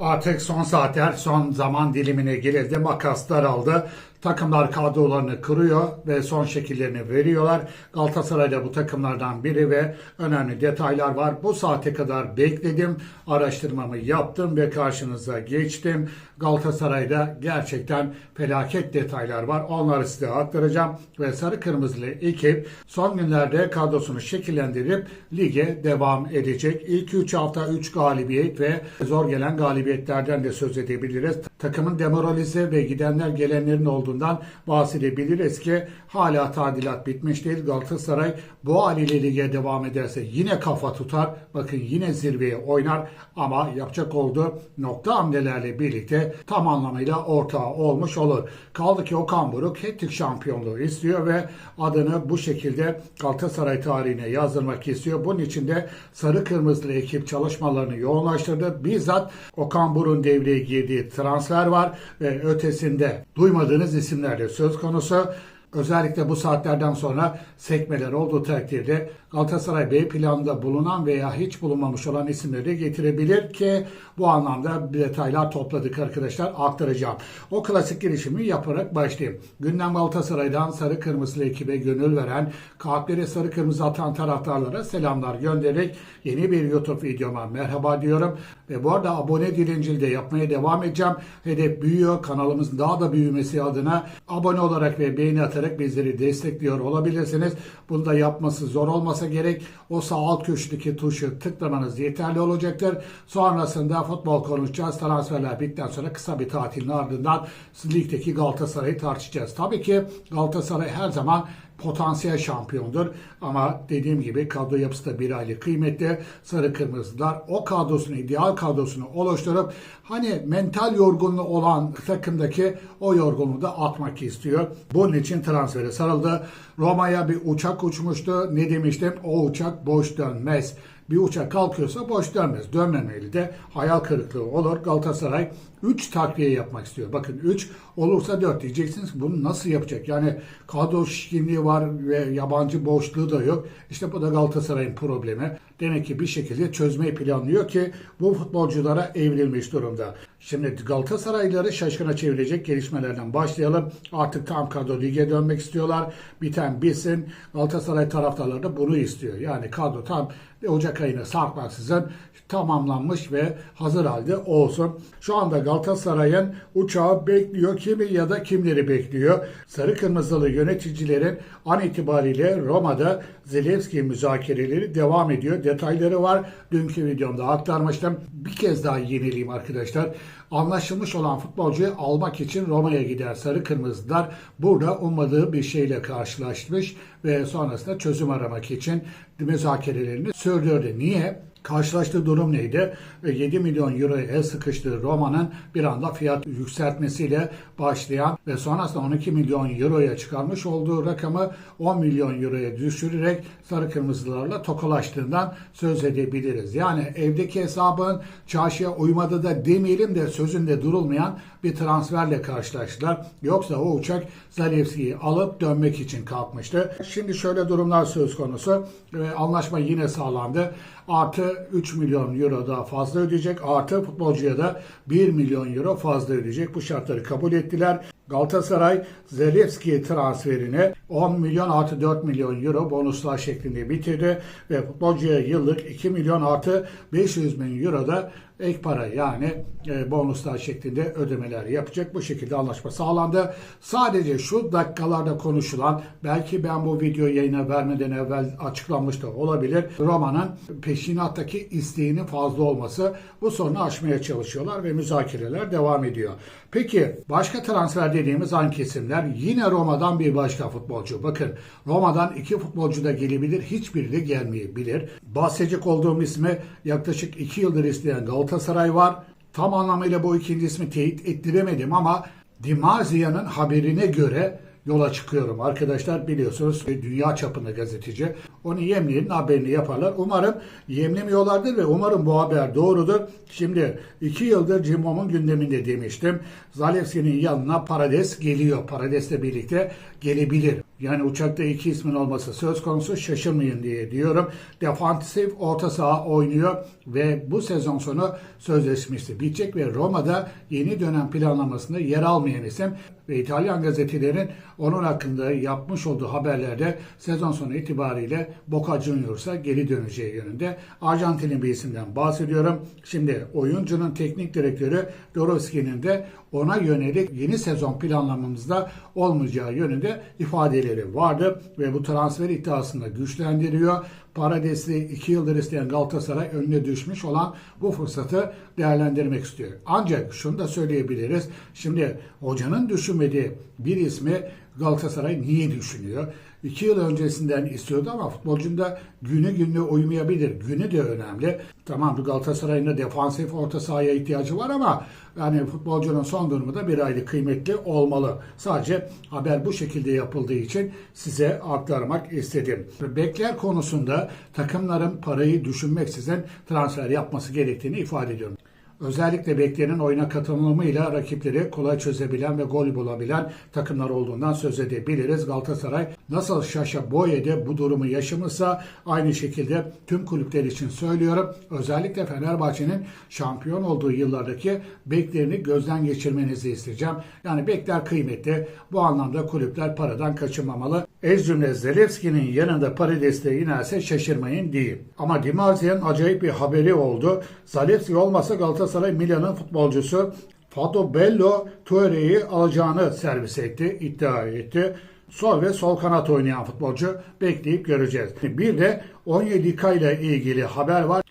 Artık son saatler, son zaman dilimine girildi. Makaslar aldı. Takımlar kadrolarını kırıyor ve son şekillerini veriyorlar. Galatasaray'da bu takımlardan biri ve önemli detaylar var. Bu saate kadar bekledim. Araştırmamı yaptım ve karşınıza geçtim. Galatasaray'da gerçekten felaket detaylar var. Onları size aktaracağım. Ve sarı kırmızılı ekip son günlerde kadrosunu şekillendirip lige devam edecek. İlk 3 hafta 3 galibiyet ve zor gelen galibiyetlerden de söz edebiliriz. Takımın demoralize ve gidenler gelenlerin olduğundan bahsedebiliriz ki hala tadilat bitmiş değil. Galatasaray bu haliyle lige devam ederse yine kafa tutar. Bakın yine zirveye oynar ama yapacak olduğu nokta hamlelerle birlikte tam anlamıyla ortağı olmuş olur. Kaldı ki Okan Buruk hat şampiyonluğu istiyor ve adını bu şekilde Galatasaray tarihine yazdırmak istiyor. Bunun için de sarı kırmızılı ekip çalışmalarını yoğunlaştırdı. Bizzat Okan Buruk'un devreye girdiği transfer var ve ötesinde duymadığınız isimler de söz konusu. Özellikle bu saatlerden sonra sekmeler olduğu takdirde Galatasaray B planında bulunan veya hiç bulunmamış olan isimleri getirebilir ki bu anlamda detaylar topladık arkadaşlar aktaracağım. O klasik girişimi yaparak başlayayım. Gündem Galatasaray'dan sarı kırmızılı ekibe gönül veren, kalpleri sarı kırmızı atan taraftarlara selamlar göndererek yeni bir YouTube videoma merhaba diyorum. Ve bu arada abone dilincili de yapmaya devam edeceğim. Hedef büyüyor. Kanalımızın daha da büyümesi adına abone olarak ve beğeni atarak bizleri destekliyor olabilirsiniz. Bunu da yapması zor olmasa gerek. O sağ alt köşedeki tuşu tıklamanız yeterli olacaktır. Sonrasında futbol konuşacağız. Transferler bittikten sonra kısa bir tatilin ardından ligdeki Galatasaray'ı tartışacağız. Tabii ki Galatasaray her zaman potansiyel şampiyondur. Ama dediğim gibi kadro yapısı da bir aile kıymetli. Sarı kırmızılar o kadrosunu, ideal kadrosunu oluşturup hani mental yorgunluğu olan takımdaki o yorgunluğu da atmak istiyor. Bunun için transfere sarıldı. Roma'ya bir uçak uçmuştu. Ne demiştim? O uçak boş dönmez. Bir uçak kalkıyorsa boş dönmez. Dönmemeli de hayal kırıklığı olur. Galatasaray 3 takviye yapmak istiyor. Bakın 3 olursa 4 diyeceksiniz bunu nasıl yapacak? Yani kadro şişkinliği var ve yabancı boşluğu da yok. İşte bu da Galatasaray'ın problemi. Demek ki bir şekilde çözmeyi planlıyor ki bu futbolculara evrilmiş durumda. Şimdi Galatasaraylıları şaşkına çevirecek gelişmelerden başlayalım. Artık tam kadro lige dönmek istiyorlar. Biten bitsin. Galatasaray taraftarları da bunu istiyor. Yani kadro tam Ocak ayına sarkmaksızın tamamlanmış ve hazır halde olsun. Şu anda Galatasaray'ın uçağı bekliyor. Kimi ya da kimleri bekliyor. Sarı kırmızılı yöneticilerin an itibariyle Roma'da Zelenski müzakereleri devam ediyor. Detayları var. Dünkü videomda aktarmıştım. Bir kez daha yenileyim arkadaşlar. Anlaşılmış olan futbolcuyu almak için Roma'ya gider Sarı Kırmızılar. Burada ummadığı bir şeyle karşılaşmış ve sonrasında çözüm aramak için müzakerelerini sürdürdü. Niye? Karşılaştığı durum neydi? 7 milyon euroya el sıkıştığı Roma'nın bir anda fiyat yükseltmesiyle başlayan ve sonrasında 12 milyon euroya çıkarmış olduğu rakamı 10 milyon euroya düşürerek sarı kırmızılarla tokalaştığından söz edebiliriz. Yani evdeki hesabın çarşıya uymadı da demeyelim de sözünde durulmayan bir transferle karşılaştılar. Yoksa o uçak Zalewski'yi alıp dönmek için kalkmıştı. Şimdi şöyle durumlar söz konusu. Ve anlaşma yine sağlandı. Artı 3 milyon euro daha fazla ödeyecek. Artı futbolcuya da 1 milyon euro fazla ödeyecek. Bu şartları kabul ettiler. Galatasaray Zalewski transferini 10 milyon artı 4 milyon euro bonuslar şeklinde bitirdi ve futbolcuya yıllık 2 milyon artı 500 bin euro da ek para yani e, bonuslar şeklinde ödemeler yapacak. Bu şekilde anlaşma sağlandı. Sadece şu dakikalarda konuşulan belki ben bu videoyu yayına vermeden evvel açıklanmış da olabilir. Roma'nın peşinattaki isteğinin fazla olması bu sorunu aşmaya çalışıyorlar ve müzakereler devam ediyor. Peki başka transfer dediğimiz hangi kesimler? Yine Roma'dan bir başka futbolcu. Bakın Roma'dan iki futbolcu da gelebilir. Hiçbiri de gelmeyebilir. Bahsedecek olduğum ismi yaklaşık iki yıldır isteyen Galatasaray var. Tam anlamıyla bu ikinci ismi teyit ettiremedim ama Di Marzia'nın haberine göre yola çıkıyorum arkadaşlar. Biliyorsunuz e, dünya çapında gazeteci. Onu yemleyenin haberini yaparlar. Umarım yemlemiyorlardır ve umarım bu haber doğrudur. Şimdi iki yıldır Cimbom'un gündeminde demiştim. Zalewski'nin yanına Parades geliyor. Parades'le birlikte gelebilir. Yani uçakta iki ismin olması söz konusu şaşırmayın diye diyorum. Defansif orta saha oynuyor ve bu sezon sonu sözleşmesi bitecek ve Roma'da yeni dönem planlamasında yer almayan isim ve İtalyan gazetelerin onun hakkında yapmış olduğu haberlerde sezon sonu itibariyle Boca Juniors'a geri döneceği yönünde. Arjantin'in bir isimden bahsediyorum. Şimdi oyuncunun teknik direktörü Dorowski'nin de ona yönelik yeni sezon planlamamızda olmayacağı yönünde ifadeleri vardı ve bu transfer iddiasını güçlendiriyor. Parades'i 2 yıldır isteyen Galatasaray önüne düşmüş olan bu fırsatı değerlendirmek istiyor. Ancak şunu da söyleyebiliriz. Şimdi hocanın düşünmediği bir ismi Galatasaray niye düşünüyor? İki yıl öncesinden istiyordu ama futbolcunun da günü gününe uymayabilir. Günü de önemli. Tamam Galatasaray'ın da defansif orta sahaya ihtiyacı var ama yani futbolcunun son durumu da bir aylık kıymetli olmalı. Sadece haber bu şekilde yapıldığı için size aktarmak istedim. Bekler konusunda takımların parayı düşünmeksizin transfer yapması gerektiğini ifade ediyorum. Özellikle beklerin oyuna katılımıyla rakipleri kolay çözebilen ve gol bulabilen takımlar olduğundan söz edebiliriz. Galatasaray nasıl Şaşa Boye'de bu durumu yaşamışsa aynı şekilde tüm kulüpler için söylüyorum. Özellikle Fenerbahçe'nin şampiyon olduğu yıllardaki beklerini gözden geçirmenizi isteyeceğim. Yani bekler kıymetli. Bu anlamda kulüpler paradan kaçınmamalı. Ez cümle Zelevski'nin yanında para desteği inerse şaşırmayın diyeyim. Ama Dimazi'nin acayip bir haberi oldu. Zalewski olmasa Galatasaray Milan'ın futbolcusu Fado Bello Toure'yi alacağını servis etti, iddia etti. Sol ve sol kanat oynayan futbolcu bekleyip göreceğiz. Bir de 17 ile ilgili haber var.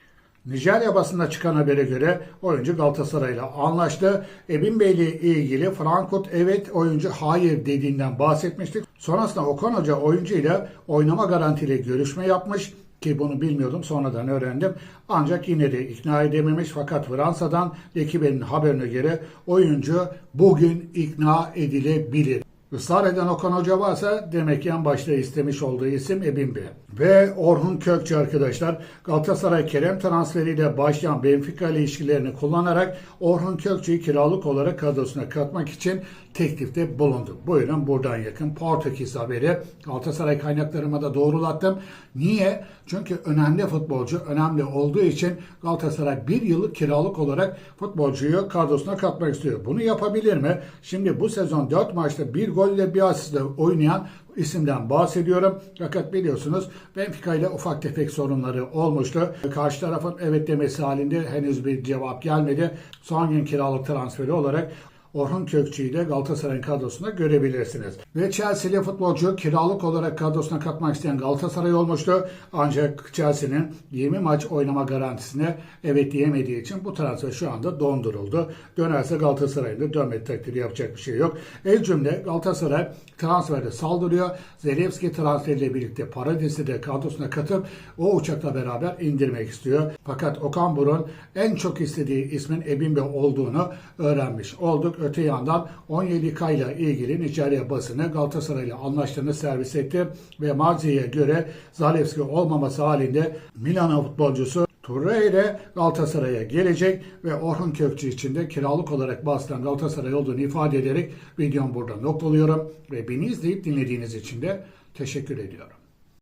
Nijerya basında çıkan habere göre oyuncu Galatasaray ile anlaştı. Ebin Bey ile ilgili Frankfurt evet oyuncu hayır dediğinden bahsetmiştik. Sonrasında Okan Hoca oyuncuyla oynama garantili görüşme yapmış ki bunu bilmiyordum sonradan öğrendim. Ancak yine de ikna edememiş fakat Fransa'dan ekibinin haberine göre oyuncu bugün ikna edilebilir. Israr eden Okan Hoca varsa demek ki en başta istemiş olduğu isim Ebin Bey. Ve Orhun Kökçü arkadaşlar Galatasaray Kerem transferiyle başlayan Benfica ile ilişkilerini kullanarak Orhun Kökçü'yü kiralık olarak kadrosuna katmak için teklifte bulundu. Buyurun buradan yakın Portekiz haberi. Galatasaray kaynaklarıma da doğrulattım. Niye? Çünkü önemli futbolcu, önemli olduğu için Galatasaray bir yıllık kiralık olarak futbolcuyu kadrosuna katmak istiyor. Bunu yapabilir mi? Şimdi bu sezon 4 maçta bir golle bir asistle oynayan isimden bahsediyorum. Fakat biliyorsunuz Benfica ile ufak tefek sorunları olmuştu. Karşı tarafın evet demesi halinde henüz bir cevap gelmedi. Son gün kiralık transferi olarak Orhun Kökçü'yü de Galatasaray'ın kadrosunda görebilirsiniz. Ve Chelsea'li futbolcu kiralık olarak kadrosuna katmak isteyen Galatasaray olmuştu. Ancak Chelsea'nin 20 maç oynama garantisine evet diyemediği için bu transfer şu anda donduruldu. Dönerse Galatasaray'ın da dönme takdiri yapacak bir şey yok. El cümle Galatasaray transferde saldırıyor. Zelewski transferiyle birlikte Paradis'i de kadrosuna katıp o uçakla beraber indirmek istiyor. Fakat Okan Burun en çok istediği ismin Ebimbe olduğunu öğrenmiş olduk. Öte yandan 17K ile ilgili Nijerya basını Galatasaray ile anlaştığını servis etti ve Mazi'ye göre Zalewski olmaması halinde Milano futbolcusu Torreira Galatasaray'a gelecek ve Orhun Kökçü için de kiralık olarak basılan Galatasaray olduğunu ifade ederek videomu burada noktalıyorum ve beni izleyip dinlediğiniz için de teşekkür ediyorum.